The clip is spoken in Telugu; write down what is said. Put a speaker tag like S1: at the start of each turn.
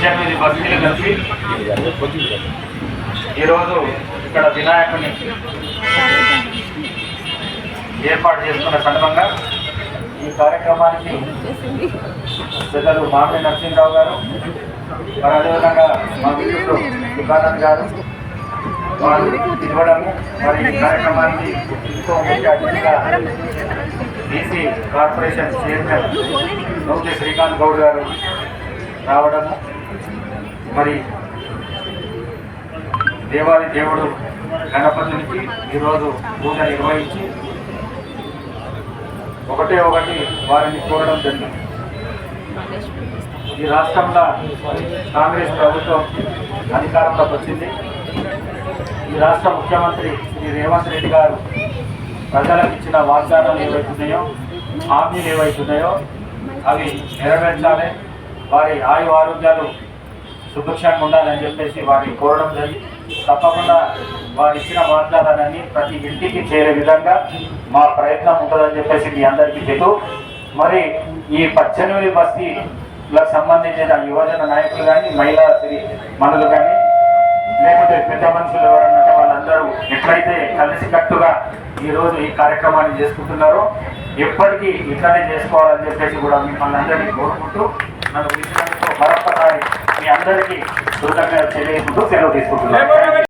S1: పద్దెనిమిది బస్తీలు కలిసి ఈరోజు ఇక్కడ వినాయకుని ఏర్పాటు చేసుకున్న సందర్భంగా ఈ కార్యక్రమానికి పెద్దలు మామిడి నరసింహరావు గారు మరి అదేవిధంగా మా మిత్రుడు దుకాణం గారు వారు ఇవ్వడము మరి ఈ కార్యక్రమానికి ఎంతో ముఖ్య అతిథిగా BC corporation chairman Nauti Srikanth Goud గారు రావడము. మరి దేవాది దేవుడు గణపతునికి ఈరోజు పూజ నిర్వహించి ఒకటే ఒకటి వారిని కోరడం జరిగింది. ఈ రాష్ట్రంలో కాంగ్రెస్ ప్రభుత్వం అధికారంలోకి వచ్చింది. ఈ రాష్ట్ర ముఖ్యమంత్రి శ్రీ రేవంత్ రెడ్డి గారు ప్రజలకు ఇచ్చిన వాగ్దానాలు ఏవైతున్నాయో హామీలు ఏవైతున్నాయో అవి నెరవేర్చాలి. వారి ఆయు ఆరోగ్యాలు సుభిక్షంగా ఉండాలని చెప్పేసి వారిని కోరడం జరిగింది. తప్పకుండా వారు ఇచ్చిన వాగ్దానాన్ని ప్రతి ఇంటికి చేరే విధంగా మా ప్రయత్నం ఉంటుందని చెప్పేసి మీ అందరికీ తెలుసు మరి ఈ పద్దెనిమిది బస్తీలకు సంబంధించిన యువజన నాయకులు కానీ మహిళా స్త్రీ మనులు కానీ లేకపోతే పెద్ద మనుషులు ఎవరన్నా వాళ్ళందరూ ఎట్లయితే కలిసికట్టుగా ఈరోజు ఈ కార్యక్రమాన్ని చేసుకుంటున్నారో ఎప్పటికీ ఇట్లానే చేసుకోవాలని చెప్పేసి కూడా మిమ్మల్ని అందరినీ కోరుకుంటూ నన్ను పిలిచినందుకు మరొకసారి మీ అందరికీ కృతజ్ఞత తెలియకుంటూ సెలవు తీసుకుంటున్నాను